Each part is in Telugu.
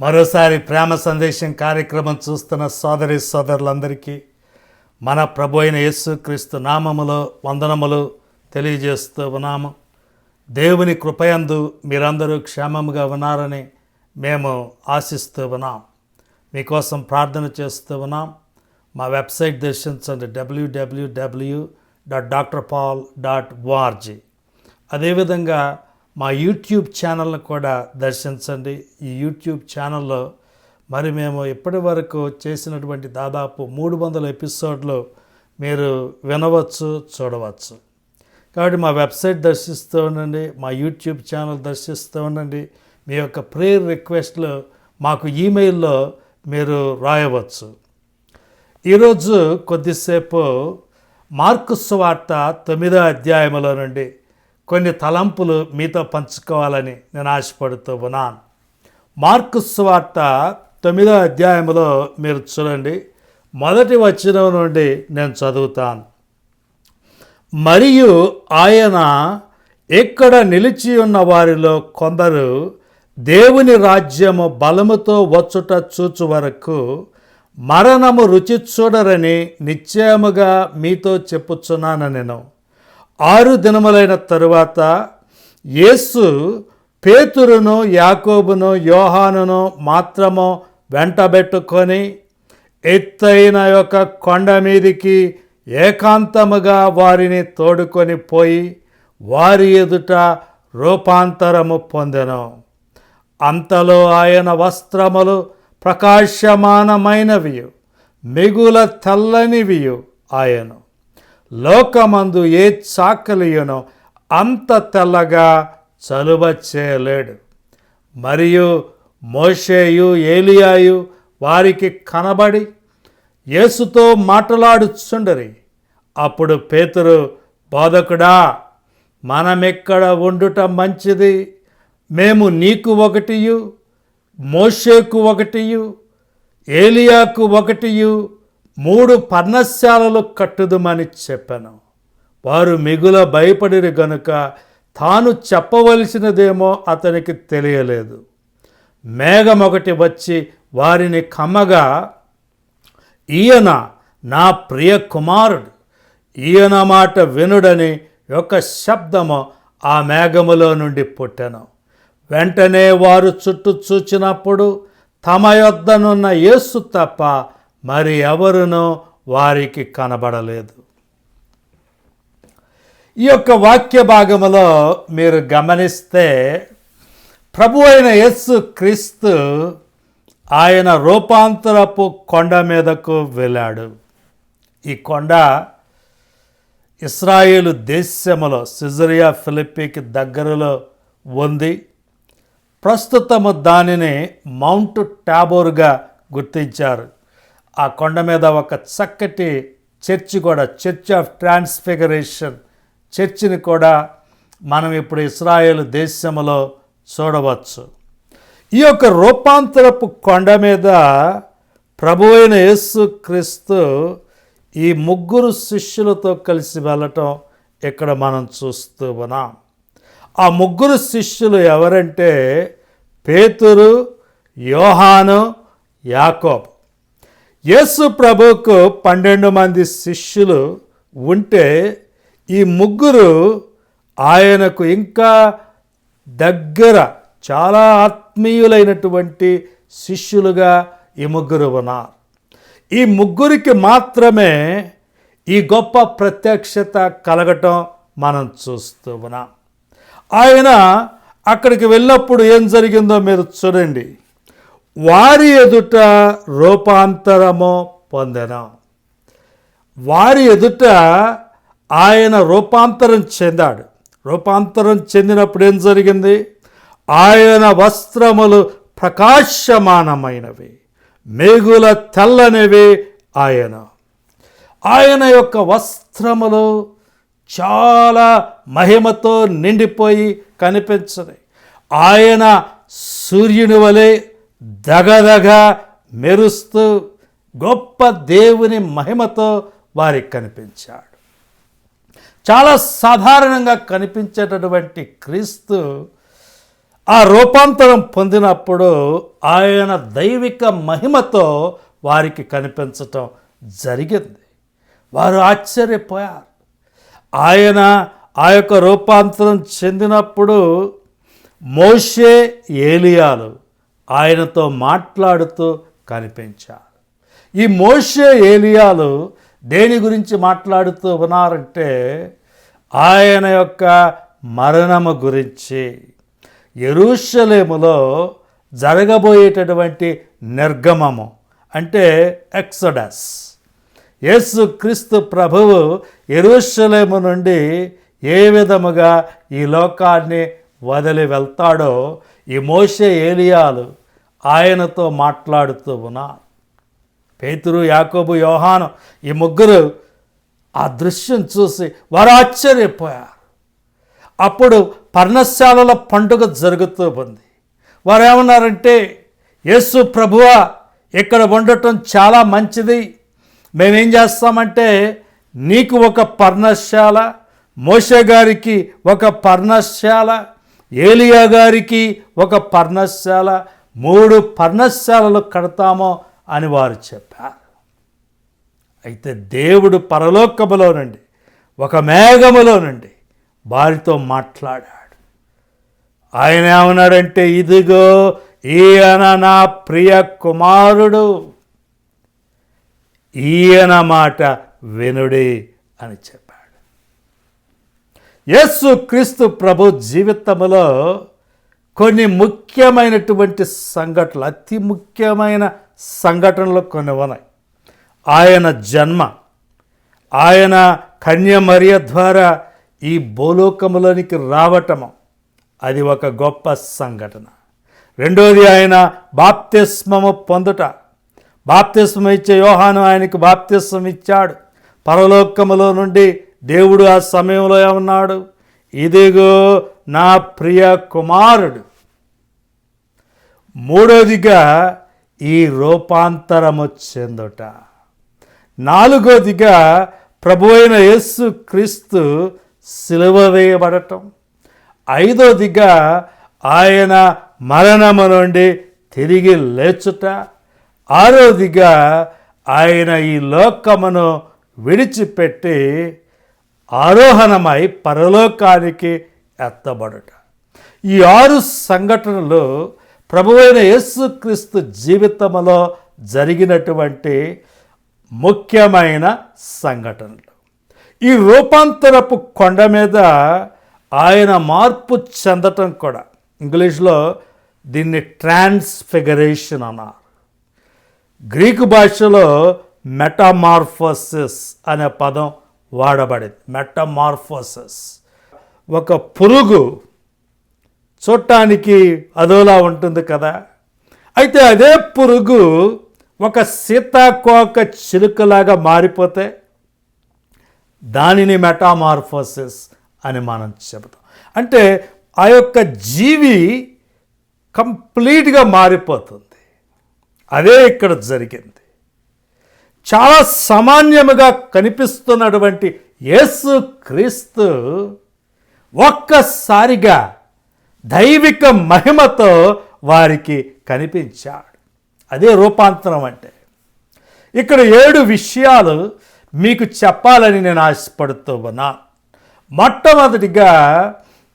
మరోసారి ప్రేమ సందేశం కార్యక్రమం చూస్తున్న సోదరి సోదరులందరికీ మన ప్రభు అయిన యేసుక్రీస్తు నామములో వందనములు తెలియజేస్తూ ఉన్నాము. దేవుని కృపయందు మీరందరూ క్షేమముగా ఉన్నారని మేము ఆశిస్తూ ఉన్నాం. మీకోసం ప్రార్థన చేస్తూ ఉన్నాం. మా వెబ్సైట్ దర్శించండి W W W dot doctor Paul dot O R G అదేవిధంగా మా యూట్యూబ్ ఛానల్ను కూడా దర్శించండి. ఈ యూట్యూబ్ ఛానల్లో మరి మేము ఇప్పటి వరకు చేసినటువంటి దాదాపు మూడు వందల ఎపిసోడ్లు మీరు వినవచ్చు చూడవచ్చు. కాబట్టి మా వెబ్సైట్ దర్శిస్తూ ఉండండి మా యూట్యూబ్ ఛానల్ దర్శిస్తూ ఉండండి. మీ యొక్క ప్రేయర్ రిక్వెస్ట్లు మాకు ఈమెయిల్లో మీరు రాయవచ్చు. ఈరోజు కొద్దిసేపు మార్కు సువార్త తొమ్మిదో అధ్యాయములో నుండి కొన్ని తలంపులు మీతో పంచుకోవాలని నేను ఆశపడుతూ ఉన్నాను. మార్కు వార్త తొమ్మిదో అధ్యాయములో మీరు చూడండి. మొదటి వచ్చిన నుండి నేను చదువుతాను. మరియు ఆయన ఇక్కడ నిలిచి ఉన్న వారిలో కొందరు దేవుని రాజ్యము బలముతో వచ్చుట చూచు వరకు మరణము రుచి చూడరని నిశ్చయముగా మీతో చెప్పుచున్నాను నేను. ఆరు దినములైన తరువాత యేసు పేతురును యాకోబును యోహానును మాత్రము వెంటబెట్టుకొని ఎత్తైన యొక్క కొండ మీదికి ఏకాంతముగా వారిని తోడుకొని పోయి వారి ఎదుట రూపాంతరము పొందెను. అంతలో ఆయన వస్త్రములు ప్రకాశమానమైనవి మిగుల తెల్లనివి ఆయను లోకమందు ఏ చాకలియునో అంత తెల్లగా చలువ చేయలేడు. మరియు మోషేయు ఏలియాయు వారికి కనబడి యేసుతో మాట్లాడుచుండరి. అప్పుడు పేతురు బోధకుడా మనమెక్కడ ఉండుట మంచిది? మేము నీకు ఒకటియు మోషేకు ఒకటియు ఏలియాకు ఒకటియు మూడు పర్ణశాలలు కట్టుదమని చెప్పాను. వారు మిగుల భయపడిరు గనుక తాను చెప్పవలసినదేమో అతనికి తెలియలేదు. మేఘం ఒకటి వచ్చి వారిని కమ్మగా ఈయన నా ప్రియ కుమారుడు. ఈయన మాట వినుడని ఒక శబ్దము ఆ మేఘములో నుండి పుట్టెను. వెంటనే వారు చుట్టూ చూచినప్పుడు తమ యొద్దనున్న యేసు తప్ప మరి ఎవరునో వారికి కనబడలేదు. ఈ యొక్క వాక్య భాగములో మీరు గమనిస్తే ప్రభు అయిన యేసు క్రీస్తు ఆయన రూపాంతరపు కొండ మీదకు వెళ్ళాడు. ఈ కొండ ఇస్రాయేలు దేశములో సిజరియా ఫిలిప్పీకి దగ్గరలో ఉంది. ప్రస్తుతము దానిని మౌంట్ టాబోర్గా గుర్తించారు. ఆ కొండ మీద ఒక చక్కటి చర్చి కూడా చర్చ్ ఆఫ్ ట్రాన్స్ఫిగరేషన్ చర్చిని కూడా మనం ఇప్పుడు ఇస్రాయేల్ దేశంలో చూడవచ్చు. ఈ యొక్క రూపాంతరపు కొండ మీద ప్రభు అయిన యేసు క్రీస్తు ఈ ముగ్గురు శిష్యులతో కలిసి వెళ్ళటం ఇక్కడ మనం చూస్తూ ఉన్నాం. ఆ ముగ్గురు శిష్యులు ఎవరంటే పేతురు యోహాను యాకోబ్. యేసు ప్రభుకు పన్నెండు మంది శిష్యులు ఉంటే ఈ ముగ్గురు ఆయనకు ఇంకా దగ్గర చాలా ఆత్మీయులైనటువంటి శిష్యులుగా ఈ ముగ్గురు ఉన్నారు. ఈ ముగ్గురికి మాత్రమే ఈ గొప్ప ప్రత్యక్షత కలగటం మనం చూస్తూ ఉన్నాం. ఆయన అక్కడికి వెళ్ళినప్పుడు ఏం జరిగిందో మీరు చూడండి. వారి ఎదుట రూపాంతరము పొందెను. వారి ఎదుట ఆయన రూపాంతరం చెందాడు. రూపాంతరం చెందినప్పుడు ఏం జరిగింది? ఆయన వస్త్రములు ప్రకాశమానమైనవి మేగుల తెల్లనివి ఆయన ఆయన యొక్క వస్త్రములు చాలా మహిమతో నిండిపోయి కనిపించదు ఆయన సూర్యుని వలె దగదగ మెరుస్తూ గొప్ప దేవుని మహిమతో వారికి కనిపించాడు. చాలా సాధారణంగా కనిపించేటటువంటి క్రీస్తు ఆ రూపాంతరం పొందినప్పుడు ఆయన దైవిక మహిమతో వారికి కనిపించటం జరిగింది. వారు ఆశ్చర్యపోయారు. ఆయన ఆ యొక్క రూపాంతరం చెందినప్పుడు మోషే ఏలియాలు ఆయనతో మాట్లాడుతూ కనిపించారు. ఈ మోషే ఏలియాలు దేని గురించి మాట్లాడుతూ ఉన్నారంటే ఆయన యొక్క మరణము గురించి. ఎరుషలేములో జరగబోయేటటువంటి నిర్గమము అంటే ఎక్సడస్. యేసు క్రీస్తు ప్రభువు ఎరుషలేము నుండి ఏ విధముగా ఈ లోకాన్ని వదిలి వెళ్తాడో ఈ మోసే ఏలియాలు ఆయనతో మాట్లాడుతూ ఉన్నారు పేతురు యాకోబు యోహాను ఈ ముగ్గురు ఆ దృశ్యం చూసి వారు ఆశ్చర్యపోయారు అప్పుడు పర్ణశాలల పండుగ జరుగుతూ ఉంది. వారు ఏమన్నారంటే యేసు ప్రభువ ఇక్కడ ఉండటం చాలా మంచిది. మేమేం చేస్తామంటే నీకు ఒక పర్ణశాల మోషే గారికి ఒక పర్ణశాల ఏలియా గారికి ఒక పర్ణశాల మూడు పర్ణశాలలు కడతామో అని వారు చెప్పారు. అయితే దేవుడు పరలోకములో నుండి ఒక మేఘములో నుండి వారితో మాట్లాడాడు. ఆయన ఏమన్నాడంటే ఇదిగో ఈయన నా ప్రియ కుమారుడు ఈయన మాట వినుడి అని చెప్పాడు. యేసు క్రీస్తు ప్రభు జీవితంలో కొన్ని ముఖ్యమైనటువంటి సంఘటనలు అతి ముఖ్యమైన సంఘటనలు కొన్ని ఉన్నాయి. ఆయన జన్మ ఆయన కన్యమర్య ద్వారా ఈ భూలోకములోనికి రావటము అది ఒక గొప్ప సంఘటన. రెండోది ఆయన బాప్తిస్మము పొందుట. బాప్తిస్మం ఇచ్చే యోహాను ఆయనకు బాప్తిస్మం ఇచ్చాడు పరలోకములో నుండి దేవుడు ఆ సమయంలో ఏమన్నాడు ఇదిగో నా ప్రియ కుమారుడు. మూడోదిగా ఈ రూపాంతరము చెందుట. నాలుగోదిగా ప్రభు అయిన యేసు క్రీస్తు సిలువ వేయబడటం. ఐదోదిగా ఆయన మరణము నుండి తిరిగి లేచుట. ఆరోదిగా ఆయన ఈ లోకమును విడిచిపెట్టి ఆరోహణమై పరలోకానికి ఎత్తబడుట. ఈ ఆరు సంఘటనలు ప్రభువైన యేసుక్రీస్తు జీవితంలో జరిగినటువంటి ముఖ్యమైన సంఘటనలు. ఈ రూపాంతరపు కొండ మీద ఆయన మార్పు చెందటం కూడా ఇంగ్లీష్లో దీన్ని ట్రాన్స్ఫిగరేషన్ అన్నారు. గ్రీకు భాషలో మెటామార్ఫోసిస్ అనే పదం వాడబడింది. మెటామార్ఫోసిస్. ఒక పురుగు చూడటానికి అదోలా ఉంటుంది కదా. అయితే అదే పురుగు ఒక సీతాకోక చిలుకలాగా మారిపోతే దానిని మెటామార్ఫోసిస్ అని మనం చెబుతాం. అంటే ఆ యొక్క జీవి కంప్లీట్గా మారిపోతుంది. అదే ఇక్కడ జరిగింది. చాలా సామాన్యముగా కనిపిస్తున్నటువంటి యేసు క్రీస్తు ఒక్కసారిగా దైవిక మహిమతో వారికి కనిపించాడు. అదే రూపాంతరం అంటే. ఇక్కడ ఏడు విషయాలు మీకు చెప్పాలని నేను ఆశపడుతూ ఉన్నా. మొట్టమొదటిగా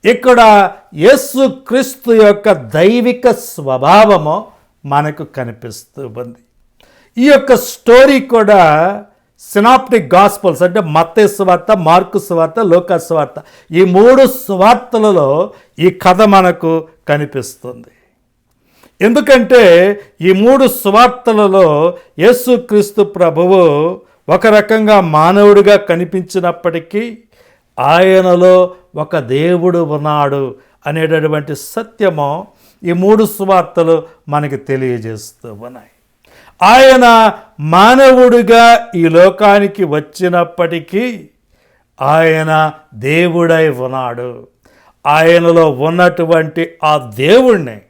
ఇక్కడ యేసు క్రీస్తు యొక్క దైవిక స్వభావము మనకు కనిపిస్తూ ఉంది. ఈ యొక్క స్టోరీ కూడా సినాప్టిక్ గాస్పల్స్ అంటే మత్తే స్వార్త మార్కు స్వార్త లోకా స్వార్త ఈ మూడు సువార్తలలో ఈ కథ మనకు కనిపిస్తుంది. ఎందుకంటే ఈ మూడు సువార్తలలో యేసుక్రీస్తు ప్రభువు ఒక రకంగా మానవుడిగా కనిపించినప్పటికీ ఆయనలో ఒక దేవుడు ఉన్నాడు అనేటటువంటి సత్యము ఈ మూడు సువార్తలు మనకి తెలియజేస్తూ ఉన్నాయి. ఆయన మానవుడిగా ఈ లోకానికి వచ్చినప్పటికీ ఆయన దేవుడై ఉన్నాడు. ఆయనలో ఉన్నటువంటి ఆ దేవుణ్ణి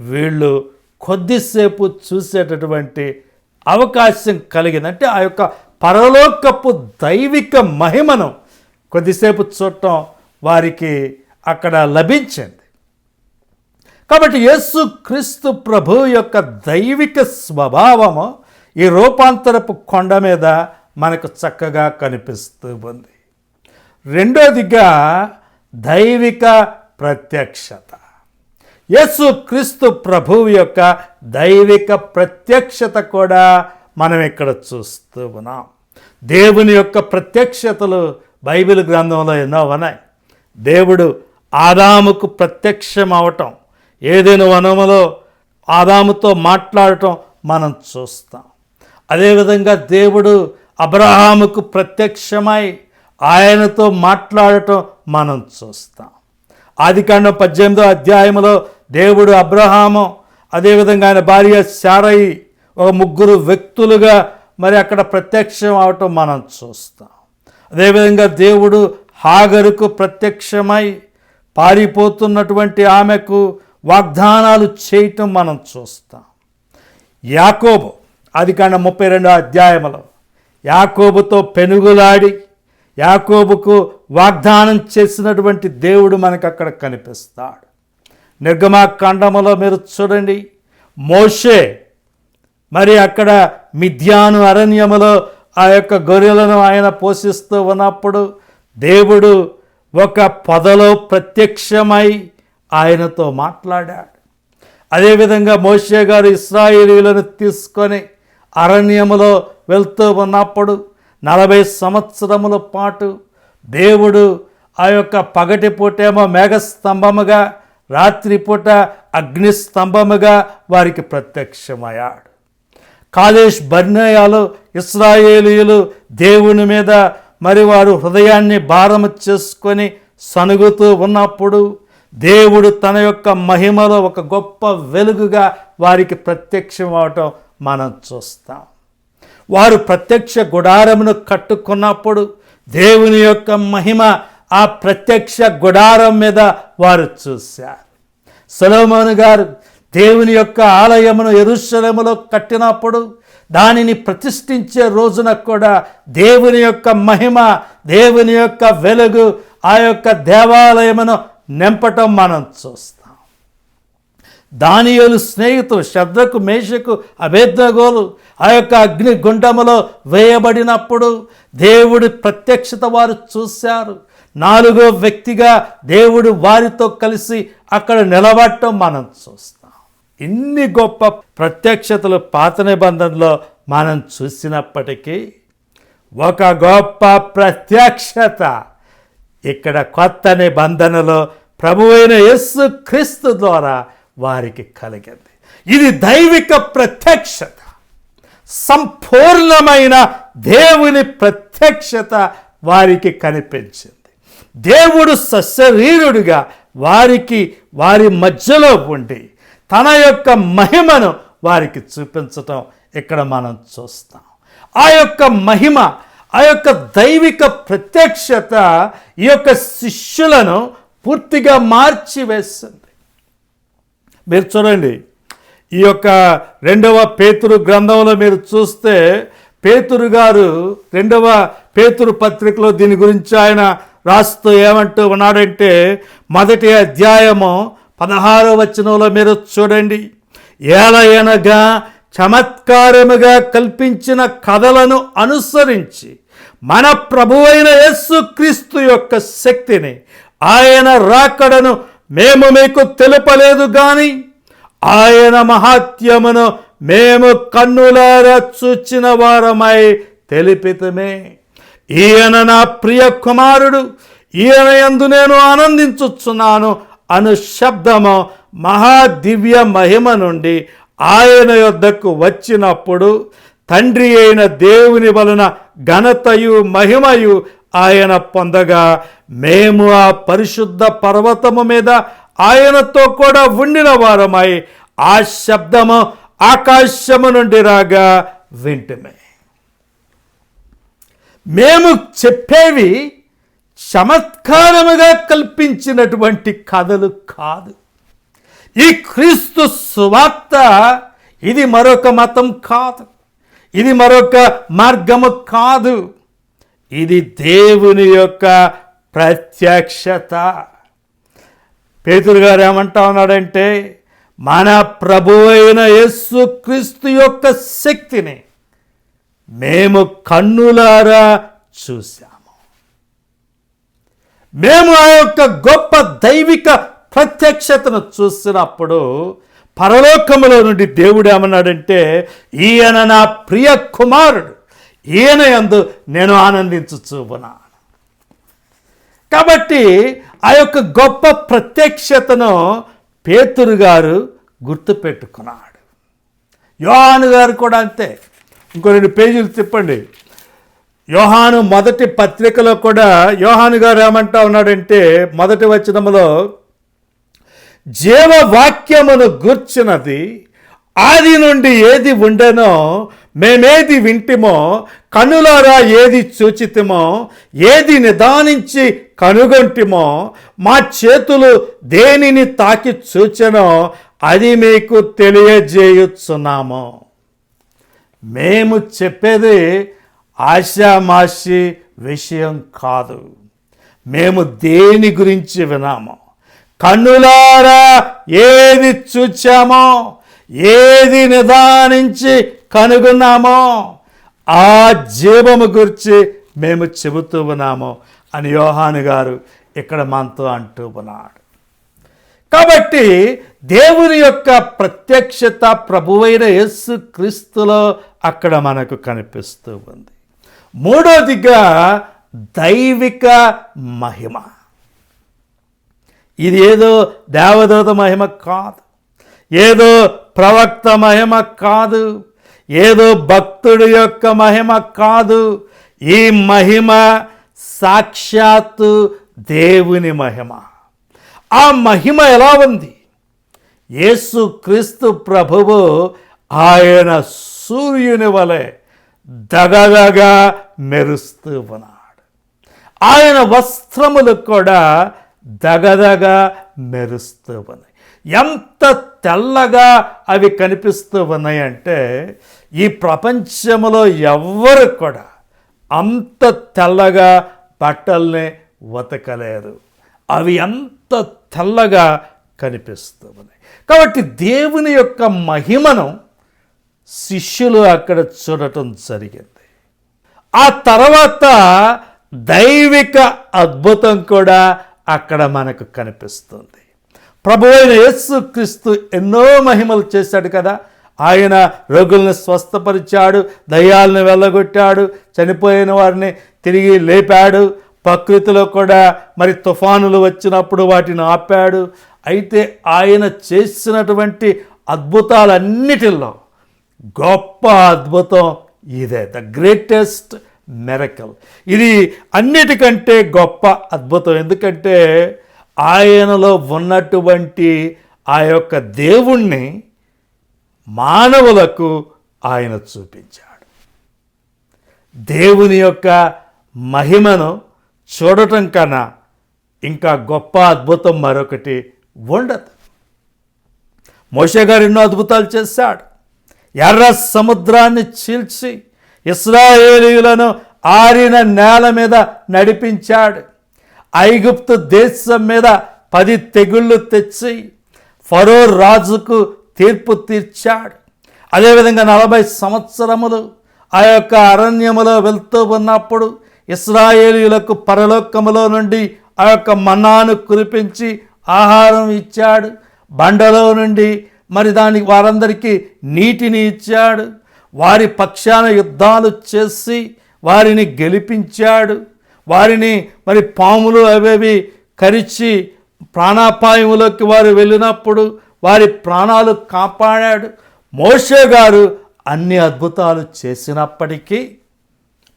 వీళ్ళు కొద్దిసేపు చూసేటటువంటి అవకాశం కలిగింది. అంటే ఆ యొక్క పరలోకపు దైవిక మహిమను కొద్దిసేపు చూడటం వారికి అక్కడ లభించింది. కాబట్టి యేసు క్రీస్తు ప్రభు యొక్క దైవిక స్వభావము ఈ రూపాంతరపు కొండ మీద మనకు చక్కగా కనిపిస్తూ ఉంది. రెండోదిగా దైవిక ప్రత్యక్షత. యేసు క్రీస్తు ప్రభువు యొక్క దైవిక ప్రత్యక్షత కూడా మనం ఇక్కడ చూస్తూ ఉన్నాం. దేవుని యొక్క ప్రత్యక్షతలు బైబిల్ గ్రంథంలో ఎన్నో ఉన్నాయి. దేవుడు ఆదాముకు ప్రత్యక్షం అవటం ఏదైనా వనములో ఆదాముతో మాట్లాడటం మనం చూస్తాం. అదేవిధంగా దేవుడు అబ్రహాముకు ప్రత్యక్షమై ఆయనతో మాట్లాడటం మనం చూస్తాం. ఆదికాండం పద్దెనిమిదో అధ్యాయంలో దేవుడు అబ్రహాము అదేవిధంగా ఆయన భార్య శారయి ఒక ముగ్గురు వ్యక్తులుగా మరి అక్కడ ప్రత్యక్షం అవటం మనం చూస్తాం. అదేవిధంగా దేవుడు హాగరుకు ప్రత్యక్షమై పారిపోతున్నటువంటి ఆమెకు వాగ్దానాలు చేయటం మనం చూస్తాం. యాకోబు అది కాండ ముప్పై రెండో అధ్యాయంలో యాకోబుతో పెనుగులాడి యాకోబుకు వాగ్దానం చేసినటువంటి దేవుడు మనకు అక్కడ కనిపిస్తాడు నిర్గమాకాండములో మీరు చూడండి మోషే మరి అక్కడ మిథ్యాను అరణ్యములో ఆ యొక్క గొర్రెలను ఆయన పోషిస్తూ ఉన్నప్పుడు దేవుడు ఒక పొదలో ప్రత్యక్షమై ఆయనతో మాట్లాడాడు. అదేవిధంగా మోషే గారు ఇస్రాయేలీలను తీసుకొని అరణ్యములో వెళ్తూ ఉన్నప్పుడు నలభై సంవత్సరముల పాటు దేవుడు ఆ యొక్క పగటి పూటేమో మేఘస్తంభముగా రాత్రిపూట అగ్నిస్తంభముగా వారికి ప్రత్యక్షమయ్యాడు. కాదేశ్ బర్నేయాలు ఇస్రాయేలీయులు దేవుని మీద మరి వారు హృదయాన్ని భారము చేసుకొని సనుగుతూ ఉన్నప్పుడు దేవుడు తన యొక్క మహిమలో ఒక గొప్ప వెలుగుగా వారికి ప్రత్యక్షం అవటం మనం చూస్తాం. వారు ప్రత్యక్ష గుడారమును కట్టుకున్నప్పుడు దేవుని యొక్క మహిమ ఆ ప్రత్యక్ష గుడారం మీద వారు చూశారు. సొలోమోను గారు దేవుని యొక్క ఆలయమును ఎరుశలములో కట్టినప్పుడు దానిని ప్రతిష్ఠించే రోజున కూడా దేవుని యొక్క మహిమ దేవుని యొక్క వెలుగు ఆ యొక్క దేవాలయమును నింపటం మనం చూస్తాం. దానియులు స్నేహితులు శబ్దకు మేషకు అభేద్నగోలు ఆ యొక్క అగ్ని గుండములో వేయబడినప్పుడు దేవుడి ప్రత్యక్షత వారు చూశారు. నాలుగో వ్యక్తిగా దేవుడు వారితో కలిసి అక్కడ నిలబడటం మనం చూస్తాం. ఇన్ని గొప్ప ప్రత్యక్షతలు పాత నిబంధనలో మనం చూసినప్పటికీ ఒక గొప్ప ప్రత్యక్షత ఇక్కడ కొత్త నిబంధనలో ప్రభువైన యస్సు క్రీస్తు ద్వారా వారికి కలిగింది. ఇది దైవిక ప్రత్యక్షత. సంపూర్ణమైన దేవుని ప్రత్యక్షత వారికి కనిపించింది. దేవుడు సశరీరుడిగా వారికి వారి మధ్యలో ఉండి తన యొక్క మహిమను వారికి చూపించటం ఇక్కడ మనం చూస్తాం. ఆ యొక్క మహిమ ఆ యొక్క దైవిక ప్రత్యక్షత ఈ యొక్క శిష్యులను పూర్తిగా మార్చివేసింది మీరు చూడండి ఈ యొక్క రెండవ పేతురు గ్రంథంలో మీరు చూస్తే పేతురు గారు రెండవ పేతురు పత్రికలో దీని గురించి ఆయన రాస్తూ ఏమంటూ ఉన్నాడంటే మొదటి అధ్యాయము పదహారో వచనంలో మీరు చూడండి ఏలయనగా చమత్కారముగా కల్పించిన కథలను అనుసరించి మన ప్రభువైన యేసుక్రీస్తు యొక్క శక్తిని ఆయన రాకడను మేము మీకు తెలుపలేదు కానీ ఆయన మహాత్యమును మేము కన్నులారా చూచిన వారమై తెలిపితమే. ఈయన నా ప్రియ కుమారుడు ఈయన యందు నేను ఆనందించుచున్నాను అను శబ్దము మహాదివ్య మహిమ నుండి ఆయన యొద్దకు వచ్చినప్పుడు తండ్రి అయిన దేవుని వలన ఘనతయు మహిమయు ఆయన పొందగా మేము ఆ పరిశుద్ధ పర్వతము మీద ఆయనతో కూడా ఉండిన వారమై ఆ శబ్దము ఆకాశము నుండి రాగా వింటమే. మేము చెప్పేవి చమత్కారముగా కల్పించినటువంటి కథలు కాదు. ఈ క్రీస్తు సువార్త ఇది మరొక మతం కాదు. ఇది మరొక మార్గము కాదు. ఇది దేవుని యొక్క ప్రత్యక్షత. పేతురు గారు ఏమంటా ఉన్నాడంటే మన ప్రభు అయిన యేసు క్రీస్తు యొక్క శక్తిని మేము కన్నులారా చూశాము. మేము ఆ యొక్క గొప్ప దైవిక ప్రత్యక్షతను చూసినప్పుడు పరలోకములో నుండి దేవుడు ఏమన్నాడంటే ఈయన నా ప్రియ కుమారుడు ఈయన యందు నేను ఆనందించుచున్నాను. కాబట్టి ఆ యొక్క గొప్ప ప్రత్యక్షతను పేతురు గారు గుర్తుపెట్టుకున్నాడు. యోహాను గారు కూడా అంతే. ఇంకో రెండు పేజీలు తిప్పండి యోహాను మొదటి పత్రికలో కూడా యోహాను గారు ఏమంటా ఉన్నాడంటే మొదటి వచ్చినములో జీవవాక్యమును గూర్చినది ఆది నుండి ఏది ఉండెనో మేమేది వింటిమో కనులారా ఏది చూచితిమో ఏది నిదానించి కనుగొంటిమో మా చేతులు దేనిని తాకి చూచెనో అది మీకు తెలియజేయుచున్నాము. మేము చెప్పేది ఆశామాషి విషయం కాదు. మేము దేని గురించి వినామో? కన్నులారా ఏది చూచామో ఏది నిదానించి కనుగొన్నామో ఆ జీవము గురించి మేము చెబుతూ ఉన్నాము అని యోహాను గారు ఇక్కడ మనతో అంటూ ఉన్నాడు. కాబట్టి దేవుని యొక్క ప్రత్యక్షత ప్రభువైన యేసు క్రీస్తులో అక్కడ మనకు కనిపిస్తూ ఉంది. మూడోదిగా దైవిక మహిమ. ఇది ఏదో దేవదూత మహిమ కాదు. ఏదో ప్రవక్త మహిమ కాదు. ఏదో భక్తుడి యొక్క మహిమ కాదు. ఈ మహిమ సాక్షాత్తు దేవుని మహిమ. ఆ మహిమ ఎలా ఉంది? యేసు క్రీస్తు ప్రభువు ఆయన సూర్యుని వలె దగదగా మెరుస్తూ ఉన్నాడు. ఆయన వస్త్రములు కూడా దగదగా మెరుస్తూ ఉన్నాయి. ఎంత తెల్లగా అవి కనిపిస్తూ ఉన్నాయంటే ఈ ప్రపంచంలో ఎవ్వరు కూడా అంత తెల్లగా బట్టల్ని ఉతకలేరు. అవి ఎంత తెల్లగా కనిపిస్తూ ఉన్నాయి. కాబట్టి దేవుని యొక్క మహిమను శిష్యులు అక్కడ చూడటం జరిగింది. ఆ తర్వాత దైవిక అద్భుతం కూడా అక్కడ మనకు కనిపిస్తుంది. ప్రభు అయిన యస్సు క్రీస్తు ఎన్నో మహిమలు చేశాడు కదా. ఆయన రోగుల్ని స్వస్థపరిచాడు దయ్యాలను వెళ్ళగొట్టాడు చనిపోయిన వారిని తిరిగి లేపాడు ప్రకృతిలో కూడా మరి తుఫానులు వచ్చినప్పుడు వాటిని ఆపాడు. అయితే ఆయన చేసినటువంటి అద్భుతాలన్నిటిలో గొప్ప అద్భుతం ఇదే. ద గ్రేటెస్ట్ మెరకల్ ఇది అన్నిటికంటే గొప్ప అద్భుతం. ఎందుకంటే ఆయనలో ఉన్నటువంటి ఆ యొక్క దేవుణ్ణి మానవులకు ఆయన చూపించాడు. దేవుని యొక్క మహిమను చూడటం కన్నా ఇంకా గొప్ప అద్భుతం మరొకటి ఉండదు. మోషే గారు ఎన్నో అద్భుతాలు చేశాడు. ఎర్ర సముద్రాన్ని చీల్చి ఇస్రాయేలీయులను ఆరిన నేల మీద నడిపించాడు. ఐగుప్తు దేశం మీద పది తెగుళ్ళు తెచ్చి ఫరో రాజుకు తీర్పు తీర్చాడు. అదేవిధంగా నలభై సంవత్సరములు ఆ యొక్క అరణ్యములో వెళ్తూ ఉన్నప్పుడు ఇస్రాయేలీలకు పరలోకములో నుండి ఆ యొక్క మన్నాను కురిపించి ఆహారం ఇచ్చాడు. బండలో నుండి మరి దానికి వారందరికీ నీటిని ఇచ్చాడు. వారి పక్షాన యుద్ధాలు చేసి వారిని గెలిపించాడు. వారిని మరి పాములు అవేవి కరిచి ప్రాణాపాయములోకి వారు వెళ్ళినప్పుడు వారి ప్రాణాలు కాపాడాడు. మోషే గారు అన్ని అద్భుతాలు చేసినప్పటికీ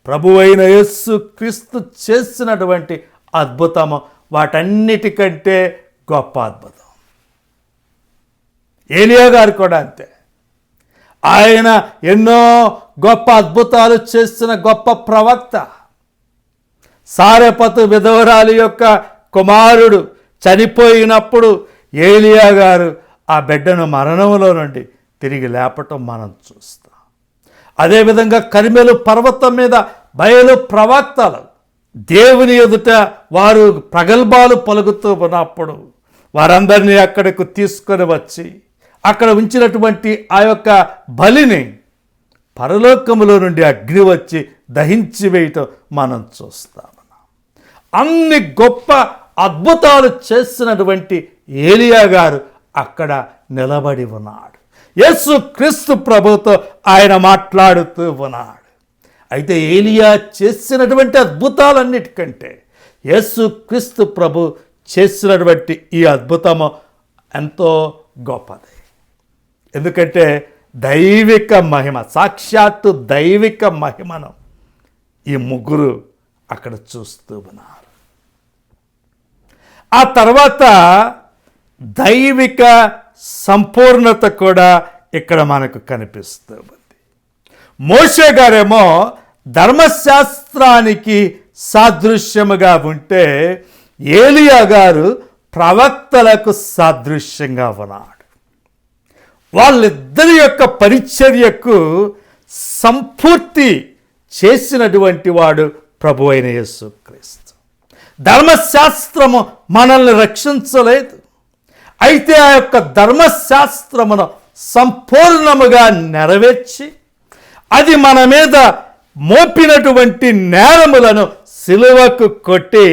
ప్రభువైన యేస్సు క్రీస్తు చేసినటువంటి అద్భుతము వాటన్నిటికంటే గొప్ప అద్భుతం. ఏలియా గారు కూడా అంతే. ఆయన ఎన్నో గొప్ప అద్భుతాలు చేసిన గొప్ప ప్రవక్త. సారెపతు విధవరాలి యొక్క కుమారుడు చనిపోయినప్పుడు ఏలియా గారు ఆ బిడ్డను మరణంలో నుండి తిరిగి లేపటం మనం చూస్తాం. అదేవిధంగా కరిమెలు పర్వతం మీద బయలు ప్రవక్తలు దేవుని ఎదుట వారు ప్రగల్భాలు పలుకుతూ ఉన్నప్పుడు వారందరినీ అక్కడికి తీసుకొని వచ్చి అక్కడ ఉంచినటువంటి ఆ యొక్క బలిని పరలోకములో నుండి అగ్ని వచ్చి దహించి వేయటం మనం చూస్తాము అన్ని గొప్ప అద్భుతాలు చేసినటువంటి ఏలియా గారు అక్కడ నిలబడి ఉన్నాడు. యేసు క్రీస్తు ప్రభుతో ఆయన మాట్లాడుతూ ఉన్నాడు. అయితే ఏలియా చేసినటువంటి అద్భుతాలన్నిటికంటే యేసు క్రీస్తు ప్రభు చేసినటువంటి ఈ అద్భుతము ఎంతో గొప్పది. ఎందుకంటే దైవిక మహిమ సాక్షాత్తు దైవిక మహిమను ఈ ముగ్గురు అక్కడ చూస్తూ ఉన్నారు. ఆ తర్వాత దైవిక సంపూర్ణత కూడా ఇక్కడ మనకు కనిపిస్తూ ఉంది. మోషే గారేమో ధర్మశాస్త్రానికి సాదృశ్యముగా ఉంటే ఏలియా గారు ప్రవక్తలకు సాదృశ్యంగా ఉన్నాడు వాళ్ళిద్దరి యొక్క పరిచర్యకు సంపూర్తి చేసినటువంటి వాడు ప్రభు అయిన యేసుక్రీస్తు ధర్మశాస్త్రము మనల్ని రక్షించలేదు. అయితే ఆ యొక్క ధర్మశాస్త్రమును సంపూర్ణముగా నెరవేర్చి అది మన మీద మోపినటువంటి నేరములను సిలువకు కొట్టి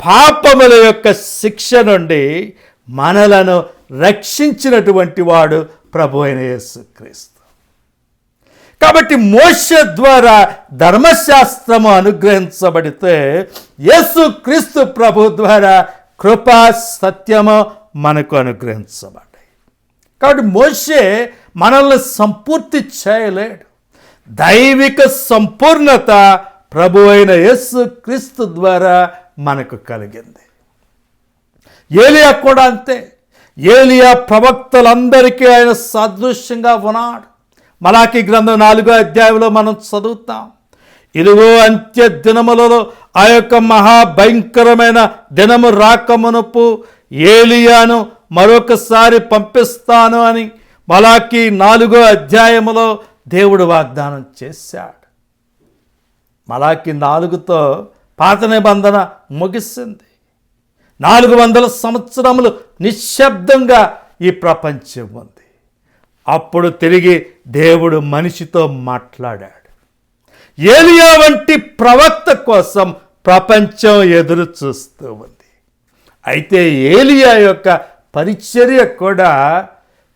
పాపముల యొక్క శిక్ష నుండి మనలను రక్షించినటువంటి వాడు ప్రభు అయిన యేసుక్రీస్తు. కాబట్టి మోష ద్వారా ధర్మశాస్త్రము అనుగ్రహించబడితే యేసుక్రీస్తు ప్రభు ద్వారా కృపా సత్యము మనకు అనుగ్రహించబడ్డాయి. కాబట్టి మోషే మనల్ని సంపూర్తి చేయలేడు. దైవిక సంపూర్ణత ప్రభు అయిన యేసు క్రీస్తు ద్వారా మనకు కలిగింది. ఏలియా కూడా అంతే. ఏలియా ప్రవక్తలందరికీ ఆయన సదృశ్యంగా ఉన్నాడు. మలాకి గ్రంథం నాలుగో అధ్యాయంలో మనం చదువుతాం. ఇదిగో అంత్య దినములలో ఆ యొక్క మహాభయంకరమైన దినము రాకమునుపు ఏలియాను మరొకసారి పంపిస్తాను అని మలాకి నాలుగో అధ్యాయములో దేవుడు వాగ్దానం చేశాడు. మలాకి నాలుగుతో పాత నిబంధన ముగిసింది. నాలుగు వందల సంవత్సరములు నిశ్శబ్దంగా ఈ ప్రపంచం ఉంది. అప్పుడు తిరిగి దేవుడు మనిషితో మాట్లాడాడు. ఏలియా వంటి ప్రవక్త కోసం ప్రపంచం ఎదురు చూస్తూ ఉంది. అయితే ఏలియా యొక్క పరిచర్య కూడా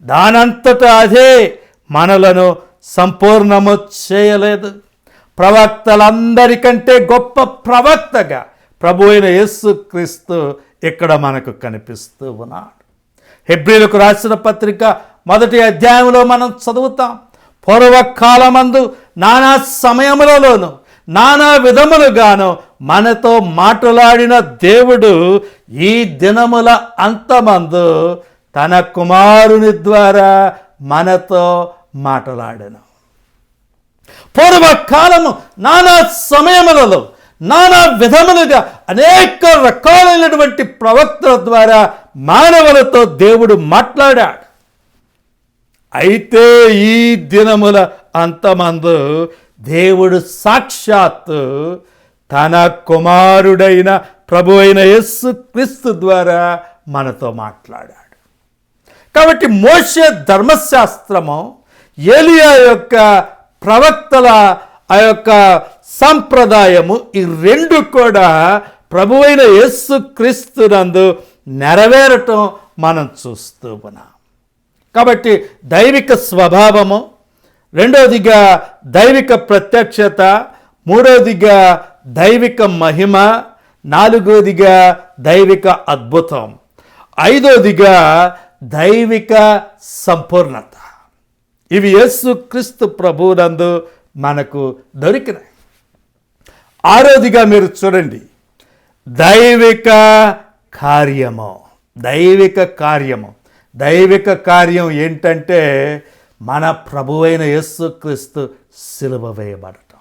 దానంతటా అదే. మనలను సంపూర్ణము చేయలేదు. ప్రవక్తలందరికంటే గొప్ప ప్రవక్తగా ప్రభు అయిన యేసుక్రీస్తు ఇక్కడ మనకు కనిపిస్తూ ఉన్నాడు. హెబ్రిలకు రాసిన పత్రిక మొదటి అధ్యాయంలో మనం చదువుతాం పూర్వకాలమందు నానా సమయములలోను నానా విధములుగాను మనతో మాట్లాడిన దేవుడు ఈ దినముల అంతమందు తన కుమారుని ద్వారా మనతో మాట్లాడను. పూర్వకాలము నానా సమయములలో నానా విధములుగా అనేక రకాలైనటువంటి ప్రవక్తల ద్వారా మానవులతో దేవుడు మాట్లాడాడు. అయితే ఈ దినముల అంతమందు దేవుడు సాక్షాత్తు తన కుమారుడైన ప్రభు అయిన యస్సు క్రీస్తు ద్వారా మనతో మాట్లాడాడు. కాబట్టి మోషే ధర్మశాస్త్రము ఏలియా యొక్క ప్రవక్తల ఆ యొక్క సంప్రదాయము ఈ రెండు కూడా ప్రభువైన యేసు క్రీస్తునందు నెరవేరటం మనం చూస్తూ ఉన్నాం. కాబట్టి దైవిక స్వభావము రెండవదిగా దైవిక ప్రత్యక్షత మూడవదిగా దైవిక మహిమ నాలుగవదిగా దైవిక అద్భుతం ఐదవదిగా దైవిక సంపూర్ణత. ఇవి యేసు క్రీస్తు ప్రభునందు మనకు దొరికినాయి. ఆరోదిగా మీరు చూడండి. దైవిక కార్యము. దైవిక కార్యము. దైవిక కార్యం ఏంటంటే మన ప్రభువైన యేసుక్రీస్తు సిలువ వేయబడటం.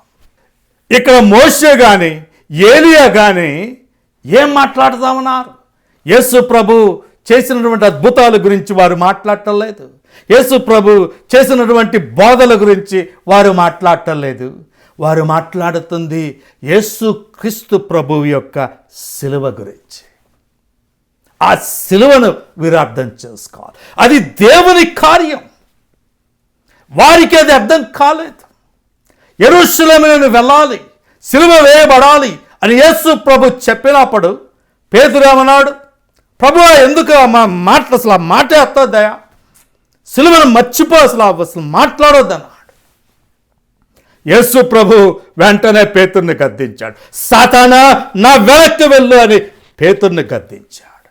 ఇక్కడ మోసే కానీ ఏలియా కానీ ఏం మాట్లాడదామన్నారు? యేసు ప్రభు చేసినటువంటి అద్భుతాల గురించి వారు మాట్లాడటం లేదు. యేసు ప్రభు చేసినటువంటి బోధల గురించి వారు మాట్లాడటం లేదు. వారు మాట్లాడుతుంది యేసు క్రీస్తు ప్రభు యొక్క సిలువ గురించి. ఆ సిలువను వీరు అర్థం చేసుకోవాలి. అది దేవుని కార్యం. వారికి అది అర్థం కాలేదు. ఎరుషులేములను వెళ్ళాలి సిలువ వేయబడాలి అని యేసు ప్రభు చెప్పినప్పుడు పేతురేమన్నాడు ప్రభు ఎందుకు మా మాట అసలు ఆ మాట ఎత్తదయా సిలువను మర్చిపో అసలు అసలు మాట్లాడొద్దనా యేసు ప్రభు వెంటనే పేతుర్ని గద్దించాడు. సాతానా నా వెనక్కి వెళ్ళు అని పేతుర్ని గద్దించాడు.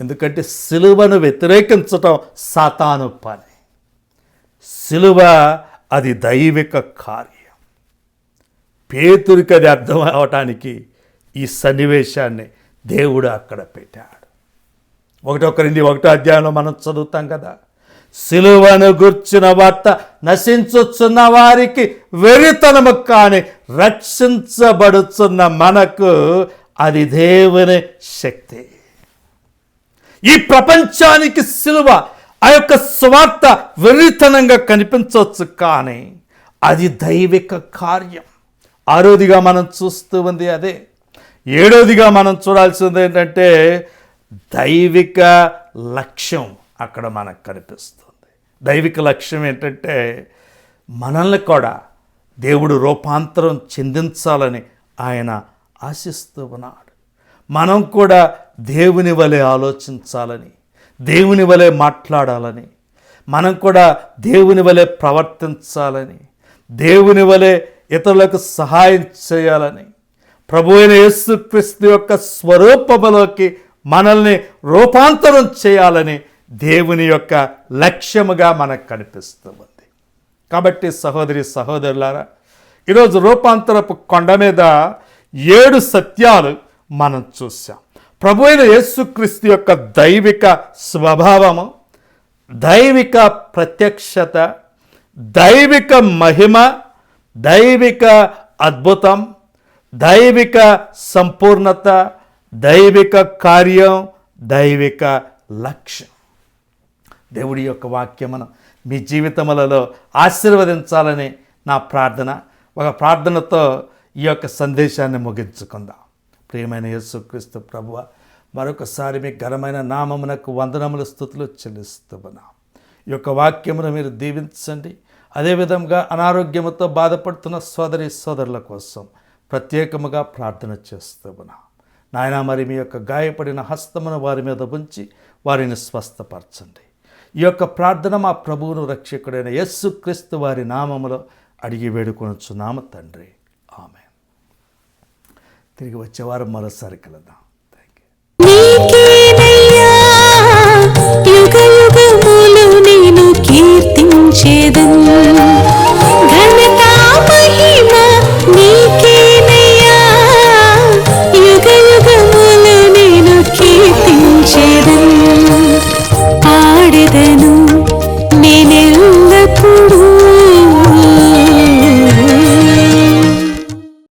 ఎందుకంటే సిలువను వ్యతిరేకించటం సాతాను పని. సిలువ అది దైవిక కార్యం. పేతురికి అది అర్థం అవటానికి ఈ సన్నివేశాన్ని దేవుడు అక్కడ పెట్టాడు. ఒకటో ఒకరింది ఒకటో అధ్యాయంలో మనం చదువుతాం కదా. సిలువను గుర్చిన వార్త నశించుచున్న వారికి వెరితనము కాని రక్షించబడుచున్న మనకు అది దేవుని శక్తి. ఈ ప్రపంచానికి సిలువ ఆ యొక్క స్వార్థ వెర్రితనంగా కనిపించవచ్చు కానీ అది దైవిక కార్యం. ఆరోదిగా మనం చూస్తూ ఉంది అదే. ఏడోదిగా మనం చూడాల్సింది ఏంటంటే దైవిక లక్ష్యం అక్కడ మనకు కనిపిస్తుంది. దైవిక లక్ష్యం ఏంటంటే మనల్ని కూడా దేవుడు రూపాంతరం చెందించాలని ఆయన ఆశిస్తూ ఉన్నాడు. మనం కూడా దేవుని వలె ఆలోచించాలని దేవుని వలె మాట్లాడాలని మనం కూడా దేవుని వలె ప్రవర్తించాలని దేవుని వలె ఇతరులకు సహాయం చేయాలని ప్రభు అయిన యేసుక్రీస్తు యొక్క స్వరూపములోకి మనల్ని రూపాంతరం చేయాలని దేవుని యొక్క లక్ష్యముగా మనకు కనిపిస్తూ ఉంది కాబట్టి సహోదరి సహోదరులారా ఈరోజు రూపాంతరపు కొండ మీద ఏడు సత్యాలు మనం చూసాం ప్రభు అయిన యేసుక్రీస్తు యొక్క దైవిక స్వభావము దైవిక ప్రత్యక్షత దైవిక మహిమ దైవిక అద్భుతం దైవిక సంపూర్ణత దైవిక కార్యం దైవిక లక్ష్యం. దేవుడి యొక్క వాక్యమును మీ జీవితములలో ఆశీర్వదించాలని నా ప్రార్థన. ఒక ప్రార్థనతో ఈ యొక్క సందేశాన్ని ముగించుకుందాం. ప్రియమైన యేసుక్రీస్తు ప్రభువ మరొకసారి మీ ఘనమైన నామమునకు వందనముల స్థుతులు చెల్లిస్తున్నాం. ఈ యొక్క వాక్యమును మీరు దీవించండి. అదేవిధంగా అనారోగ్యముతో బాధపడుతున్న సోదరి సోదరుల కోసం ప్రత్యేకముగా ప్రార్థన చేస్తున్నాం. నాయన మరి మీ యొక్క గాయపడిన హస్తమును వారి మీద ఉంచి వారిని స్వస్థపరచండి. ఈ యొక్క ప్రార్థన మా ప్రభువును రక్షకుడైన యస్సు క్రీస్తు వారి నామములో అడిగి వేడుకొనొచ్చున్నాము తండ్రి. ఆమె తిరిగి వచ్చేవారు మరోసారి కలుద్దాం. నేను